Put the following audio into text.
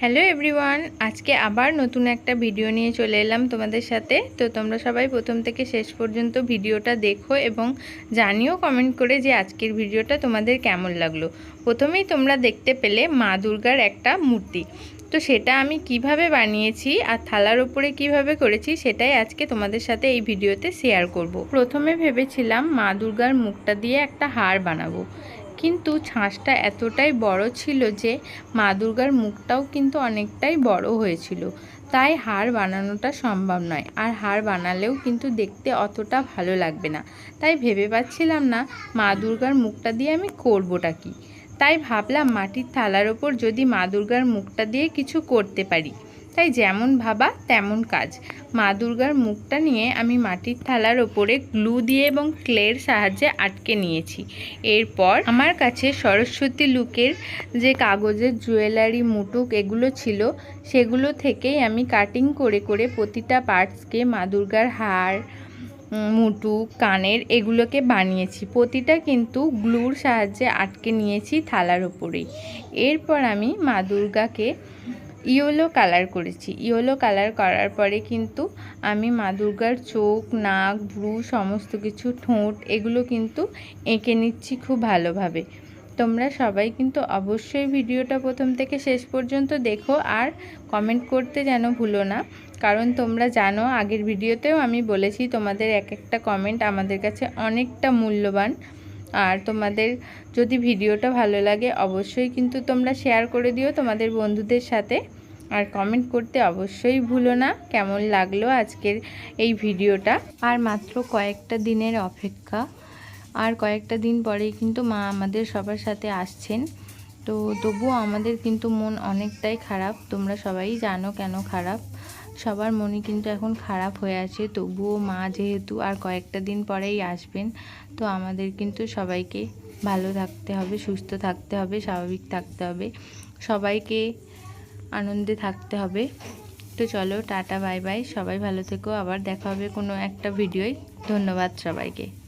Hello everyone, আজকে আবার নতুন একটা ভিডিও নিয়ে চলে এলাম তোমাদের সাথে। তো তোমরা সবাই প্রথম থেকে শেষ পর্যন্ত ভিডিওটা দেখো এবং জানিও কমেন্ট করে যে আজকের ভিডিওটা তোমাদের কেমন লাগল। প্রথমেই তোমরা দেখতে পেলে মা দুর্গার একটা মূর্তি। তো সেটা আমি কীভাবে বানিয়েছি আর থালার ওপরে কীভাবে করেছি সেটাই আজকে তোমাদের সাথে এই ভিডিওতে শেয়ার করব। প্রথমে ভেবেছিলাম মা দুর্গার মুখটা দিয়ে একটা হার বানাবো। কিন্তু ছাঁচটা এতটাই বড় ছিল যে মা দুর্গার মুখটাও কিন্তু অনেকটাই বড় হয়েছিল। তাই হার বানানোটা সম্ভব নয়, আর হার বানালেও কিন্তু দেখতে অতটা ভালো লাগবে না। তাই ভেবে পাচ্ছিলাম না মা দুর্গার মুখটা দিয়ে আমি করবোটা কি। তাই ভাবলাম মাটির থালার ওপর যদি মা দুর্গার মুখটা দিয়ে কিছু করতে পারি। তাই যেমন ভাবা, তেমন কাজ। মা দুর্গার মুখটা নিয়ে আমি মাটির থালার ওপরে গ্লু দিয়ে এবং ক্লের সাহায্যে আটকে নিয়েছি। এরপর আমার কাছে সরস্বতী লুকের যে কাগজের জুয়েলারি, মুটুক এগুলো ছিল, সেগুলো থেকেই আমি কাটিং করে করে প্রতিটা পার্টসকে মা দুর্গার হার মুটুক, কানের এগুলোকে বানিয়েছি। প্রতিটা কিন্তু গ্লুর সাহায্যে আটকে নিয়েছি থালার ওপরেই। এরপর আমি মা দুর্গাকে ইয়েলো কালার করেছি। ইয়েলো কালার করার পরে কিন্তু আমি মা দুর্গার চোখ, নাক, ভ্রু, সমস্ত কিছু, ঠোঁট এগুলো কিন্তু এঁকে নিচ্ছি খুব ভালোভাবে। তোমরা সবাই কিন্তু অবশ্যই ভিডিওটা প্রথম থেকে শেষ পর্যন্ত দেখো আর কমেন্ট করতে যেন ভুলো না। কারণ তোমরা জানো, আগের ভিডিওতেও আমি বলেছি তোমাদের এক একটা কমেন্ট আমাদের কাছে অনেকটা মূল্যবান। আর তোমাদের যদি ভিডিওটা ভালো লাগে অবশ্যই কিন্তু তোমরা শেয়ার করে দিও তোমাদের বন্ধুদের সাথে। আর কমেন্ট করতে অবশ্যই ভুলো না, কেমন লাগল আজকের এই ভিডিওটা? আর মাত্র কয়েকটা দিনের অপেক্ষা, আর কয়েকটা দিন পরেই কিন্তু মা আমাদের সবার সাথে আসছেন। তো তবুও আমাদের কিন্তু মন অনেকটাই খারাপ, তোমরা সবাই জানো কেন খারাপ। সবার মনে কিন্তু এখন খারাপ হয়ে আছে, তবুও মা যেহেতু আর কয়েকটা দিন পরেই আসবেন, তো আমাদের কিন্তু সবাইকে ভালো থাকতে হবে, সুস্থ থাকতে হবে, স্বাভাবিক থাকতে হবে, সবাইকে আনন্দে থাকতে হবে। তো চলো টাটা, বাই বাই, সবাই ভালো থেকো, আবার দেখা হবে কোনো একটা ভিডিওয়। ধন্যবাদ সবাইকে।